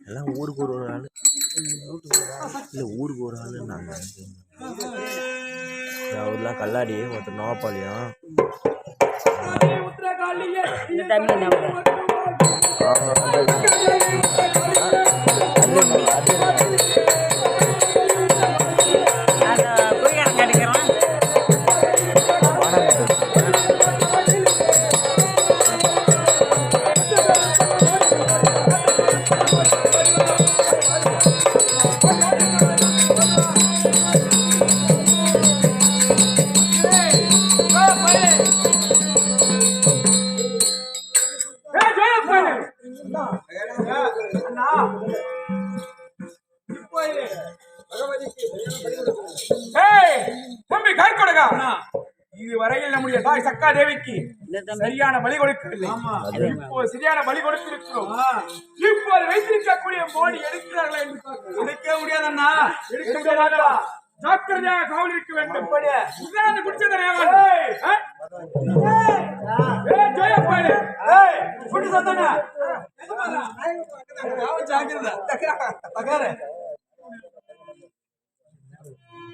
எல்லாம் ஊருக்கு ஒரு ஒரு ஆள். இல்லை ஊருக்கு ஒரு ஆள் நாங்கள் அவர்லாம் கல்லாடி ஒருத்தர் நோப்பாளியம் இந்த தண்ணி என்ன தம்பி கைக்கொடுங்க. இதுவரையில் நம்முடைய தாய் சக்கா தேவிக்கு சரியான பலி கொடுக்கவில்லை. இப்போ சரியான பலி கொடுத்திருக்கிறோம். இப்போது வைத்திருக்கக்கூடிய மோடி எடுக்கிறார்களா என்று. எடுக்க முடியாதண்ணா. எடுக்க முடியாதா? ஜாக்கிரதையாக கவனம் இருக்க வேண்டும். உட்கார்ந்து குடிச்சதை ஜெயப்பாடு குடி ஜாக்கிரதை.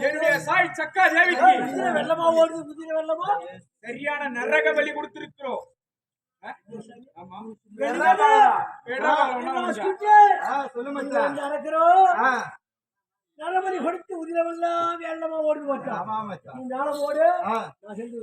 என்னுடைய சாய் சக்கா தேவிக்கு வெள்ளமா ஓடுது குதிரை வெள்ளமா? சரியான நரக பலி கொடுத்திருக்கிறோம். நரபலி கொடுத்து உதிரவெல்லாம் வெள்ளமா ஓடுது மச்சான். நீ மேல ஓடு. நான் சென்று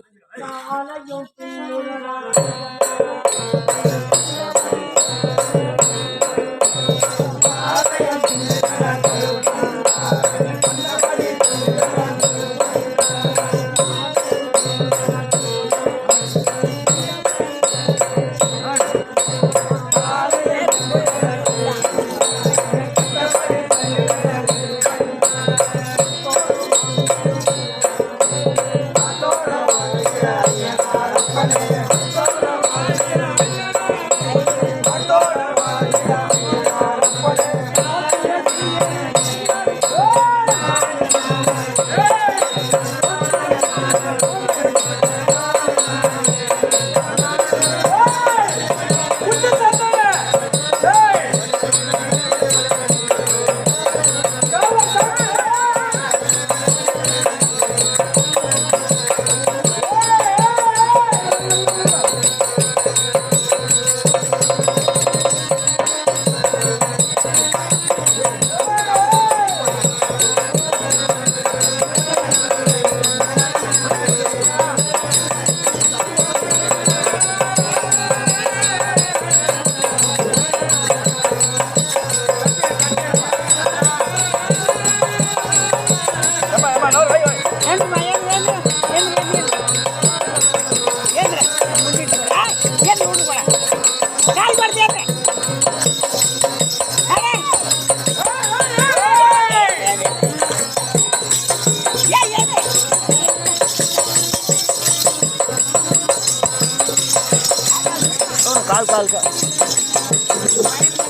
काल काल का।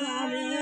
time.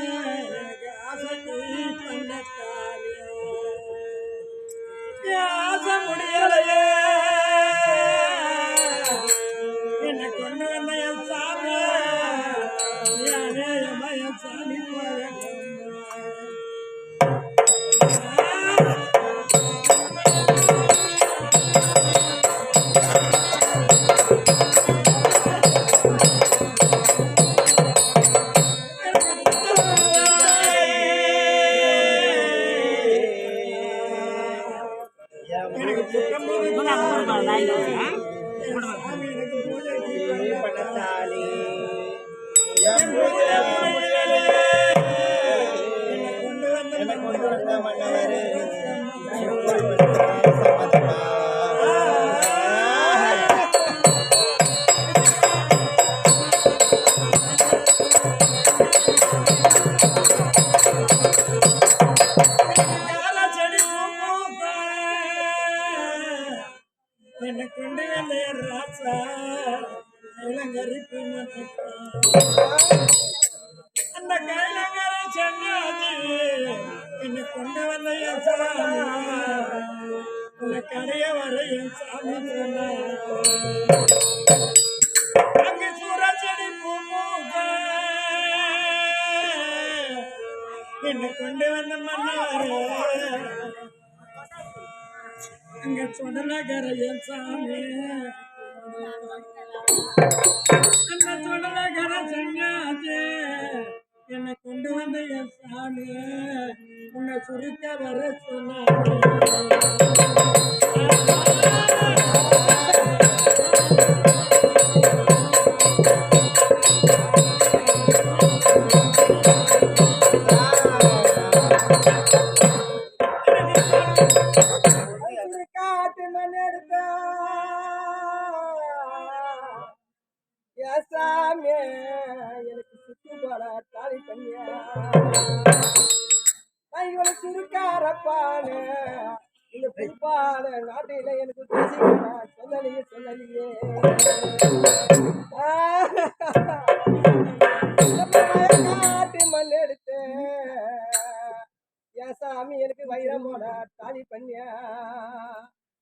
கொண்டு வந்த மன்னவரே என்ன தொடலகர சன்னியாசே என்னை கொண்டு வந்த என் சாமியே உன்னை சுருக்க வர சொன்ன பாட நாட்டில எனக்கு சொல்லலையே சொல்லலையே. காட்டு மண் எடுத்தேன். என் சாமி எனக்கு வைரம் தாலி பண்ணியா?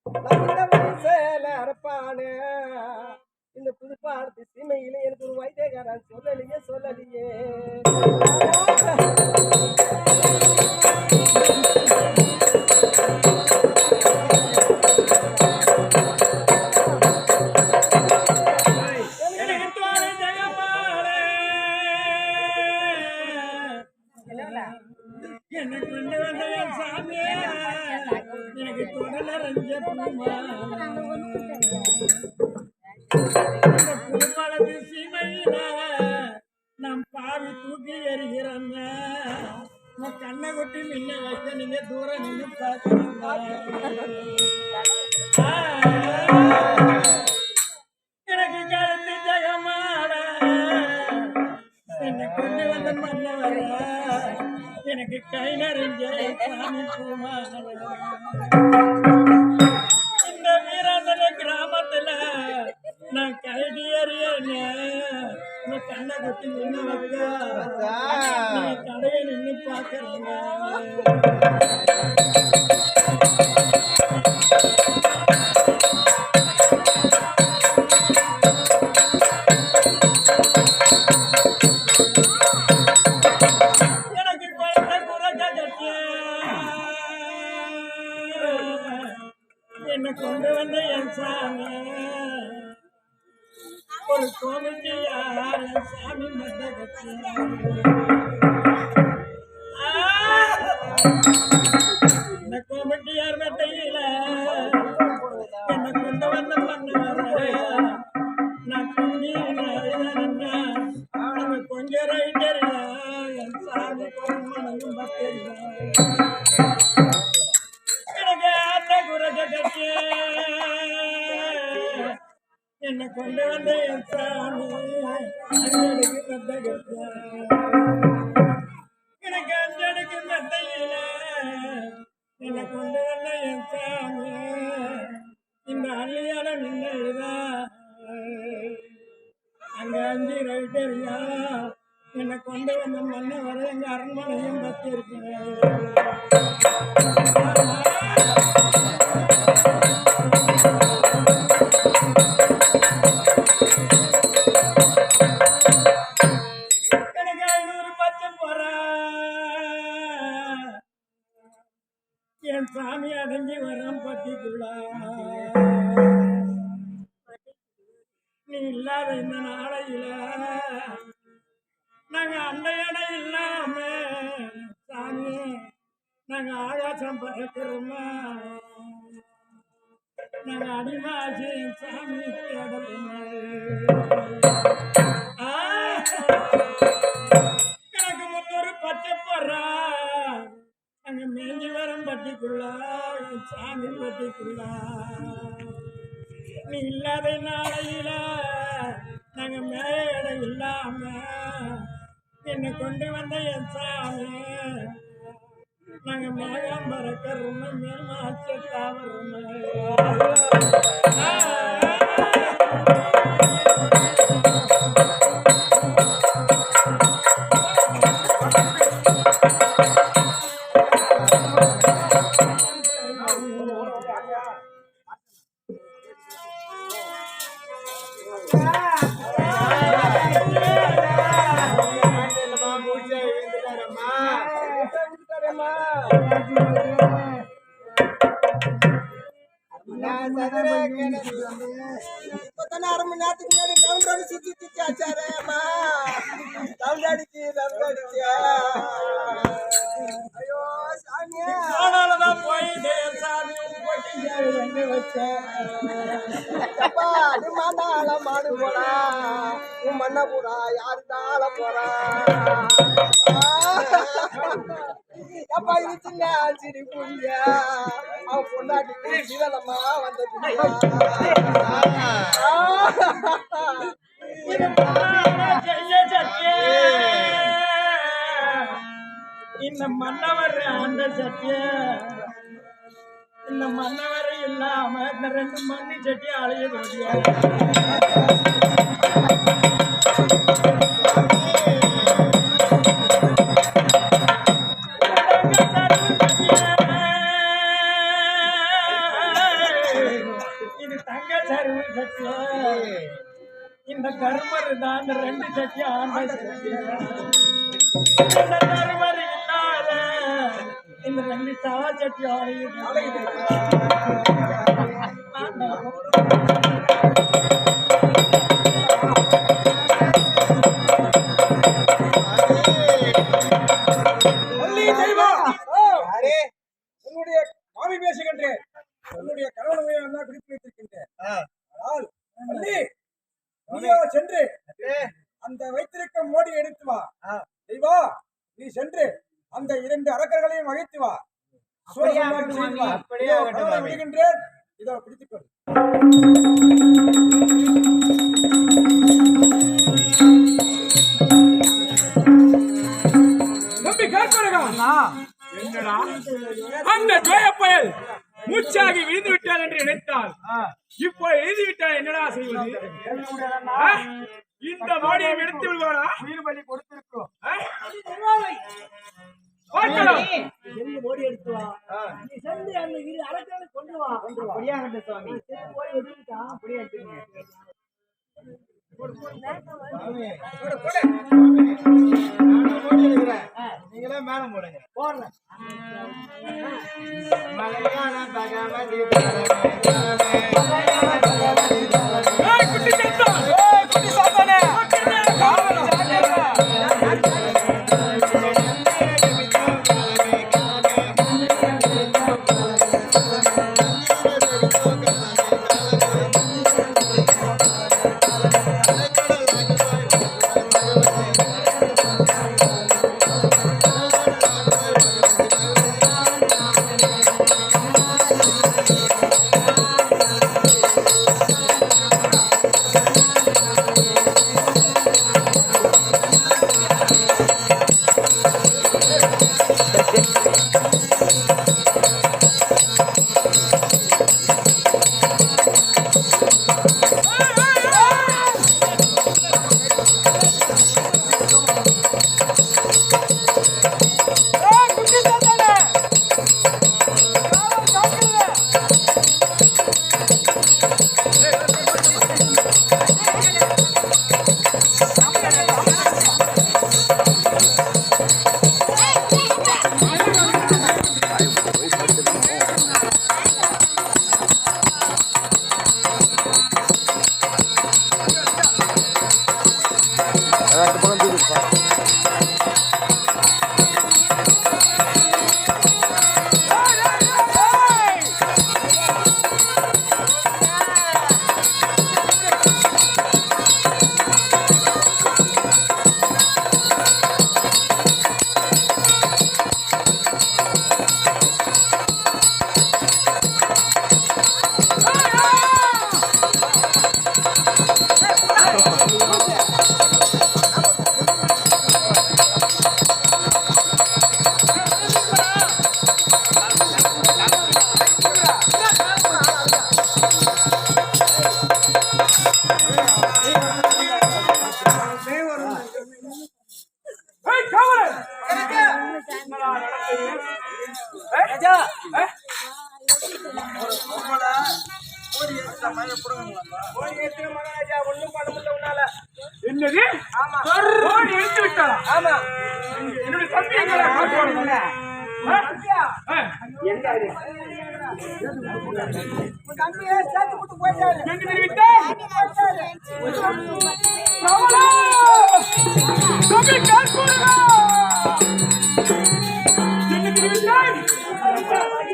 வயசுல அரப்பானு இந்த புதுப்பாடத்து சீமையில எனக்கு ஒரு வைத்தியக்காரன் சொல்லலையே சொல்லலையே. போட்டு மின்ன வைக்க நீங்க தூரம் நின்று பார்க்கறீங்க எனக்கு கழுத்து ஜெகமாட. என்னை கொண்டு வந்த மன்னவர எனக்கு கை நெறிஞ்ச சாமி பூமால குத்தி நின்று வைக்க கடையை நின்று பாக்குறீங்க I'm நீ இல்லாத நாளையில நாங்க மேட இல்லாம என்னை கொண்டு வந்த என் சாமி நாங்க மேகம் பறக்கிறோம் மேல் மாச்சத்தா இப்பதானே ரவுண்ட் அடிச்சு. ஐயோ சாமி ஆனாலதான் போயிட்டு என் சாமி. எங்க வச்சேன் நீ மாண்டால மாடு போடா. உன் மண்ண பூரா யாரு தாள போறா? அப்பா இது சின்ன சிரி புரிய அவன் பொண்டாட்டி சிவனம்மா வந்த மன்னவர் அந்த சத்திய இந்த மன்னவர் இல்லாம இந்த ரெண்டு மண்ணி சட்டி அழைய இது தங்க சரிவு சத்தியம் இந்த கருமர் தான் இந்த ரெண்டு சட்டி ஆண்ட சத்தியம் கருமர் இந்த ரெண்டு சவா சட்டி ஆலையுது உயிர் பலி கொடுத்திருக்கிறோம் ஓடி எடுத்து நீ சென்று அந்த இரு அரசாங்கம் கொண்டு வா. கொண்டு வா சுவாமி.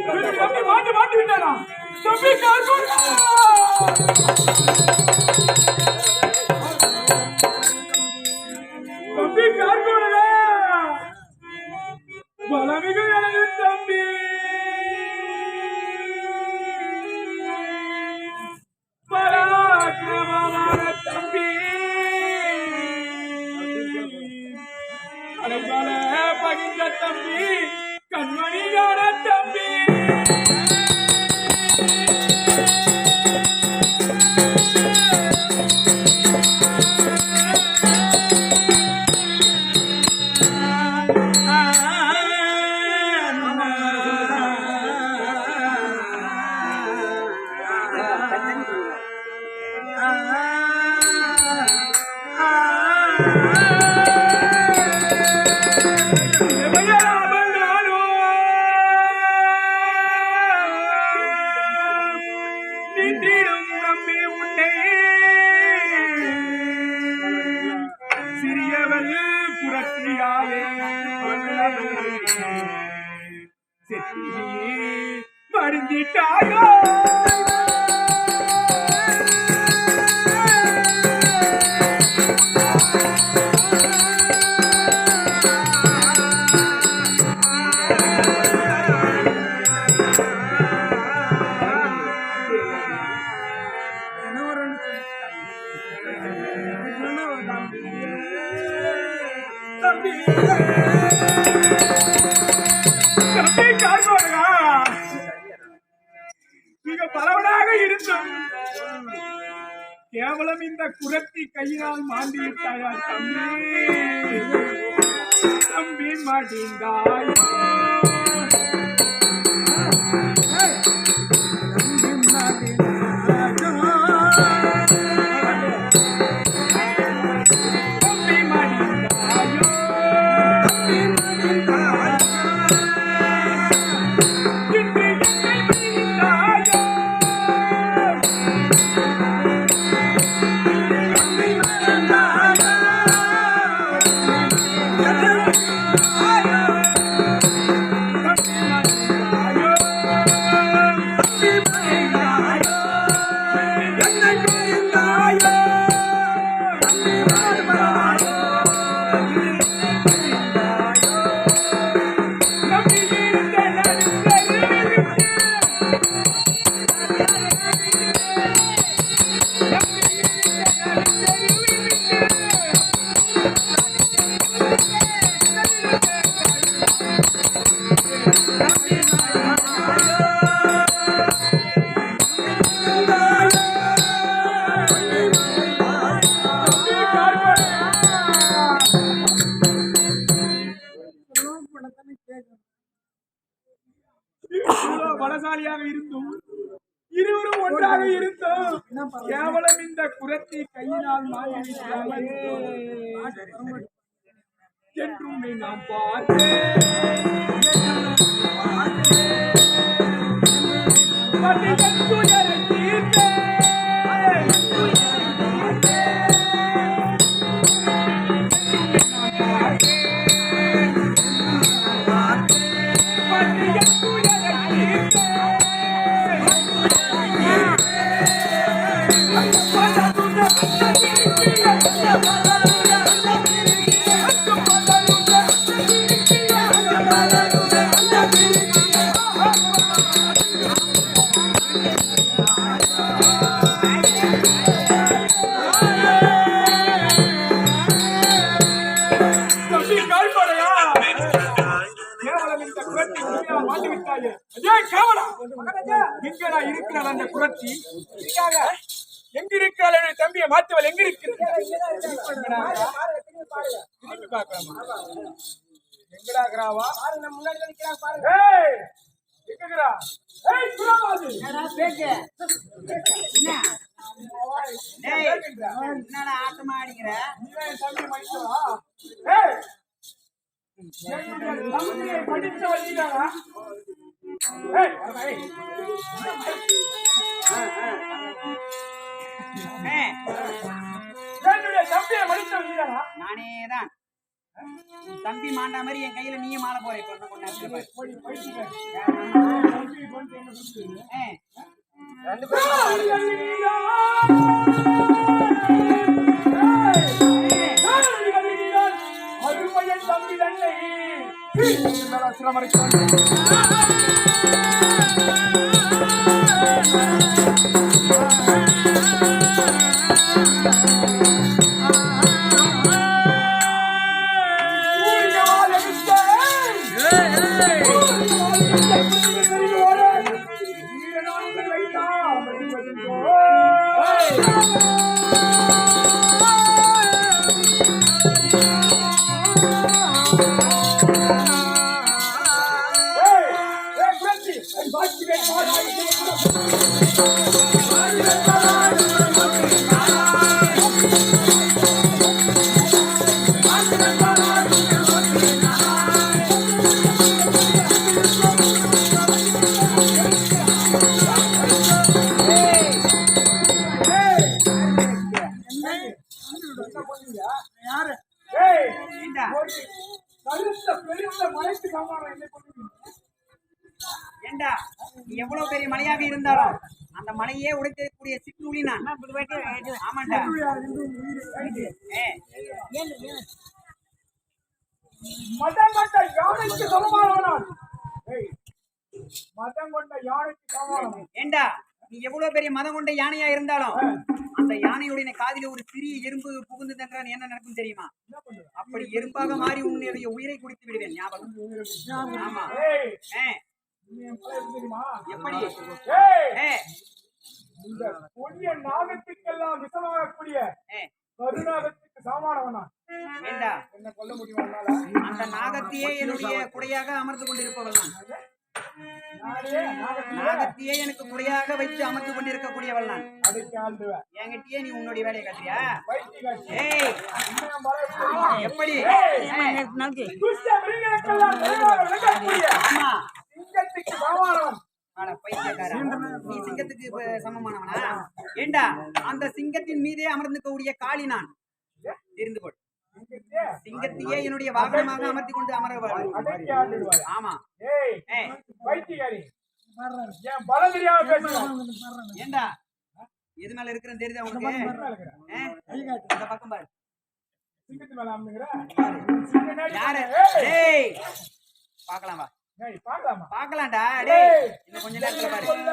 மாட்டு மாட்டு விட்டானா? குரத்தி கையினால் மாண்டிவிட்டாயா தம்பி தம்பி மாட்டிந்தாய் என்றும் நாம் பார்த்தேன் எங்கடா இருக்கிறாள் அந்த குரத்தி எங்க இருக்கிறாள் என்னுடைய தம்பியை மாத்தவள் எங்க இருக்கிறாள்? திரும்பி பார்க்கலாமா. எங்கடா இருக்கிறாவா? ஏய் எங்கடா? என்னடா ஆட்டமா அடிக்கிற என் படித்தவள் நீதானா? என்னுடைய தம்பியை மடித்தவள் நீதானா நானே தான் தம்பி மாண்டா மாதிரி என் கையில நீயே மாலை போற இப்ப இன்னும் கொஞ்ச நேரத்துல பாரு. போய் மதம் கொண்ட யானைக்கு சமமானவனான். ஏய், மதம் கொண்ட யானைக்கு சமமானவன். ஏண்டா நீ எவ்வளவு பெரிய மதம் கொண்ட யானையா இருந்தாலும் அந்த யானையுடைய காதில ஒரு சிறிய எறும்பு புகுந்து என்ன நடக்கும் தெரியுமா? அப்ப அப்படி எறும்பாக மாறி உன்னுடைய உயிரை குடித்து விடுவேன் ஞாபகம். ஆமா. எப்படி? என்னுடைய அமர்ந்து கொண்டிருப்பவள் நான் நாகத்தையே எனக்கு குறையாக வைத்து அமர்ந்து கொண்டிருக்கக்கூடியவள் நான் என்கிட்டயே நீ உன்னுடைய வேலையை கட்டியா எப்படி? ஆமா. நீ சிங்கத்துக்கு இப்ப சமமானவனா? ஏண்டா அந்த சிங்கத்தின் மீதே அமர்ந்து கூடிய காளி நான். தெரிந்து கொள். சிங்கத்தையே என்னுடைய வாகனமாக அமர்த்தி கொண்டு அமர்வாள் ஆமா என் பலம் தெரியாம ஏண்டா? எது மேல இருக்கிறேன்னு தெரியுதா உனக்கு? ஏ? இந்த பக்கம் பாரு. சிங்கத்து மேல அம்முங்கிற யாரு? டேய். பார்க்கலாம் வா. ஏய் பாக்கலாமா பார்க்கலாம்டா. டேய். இன்னும் கொஞ்ச நேரத்துல பாரு. கொல்ல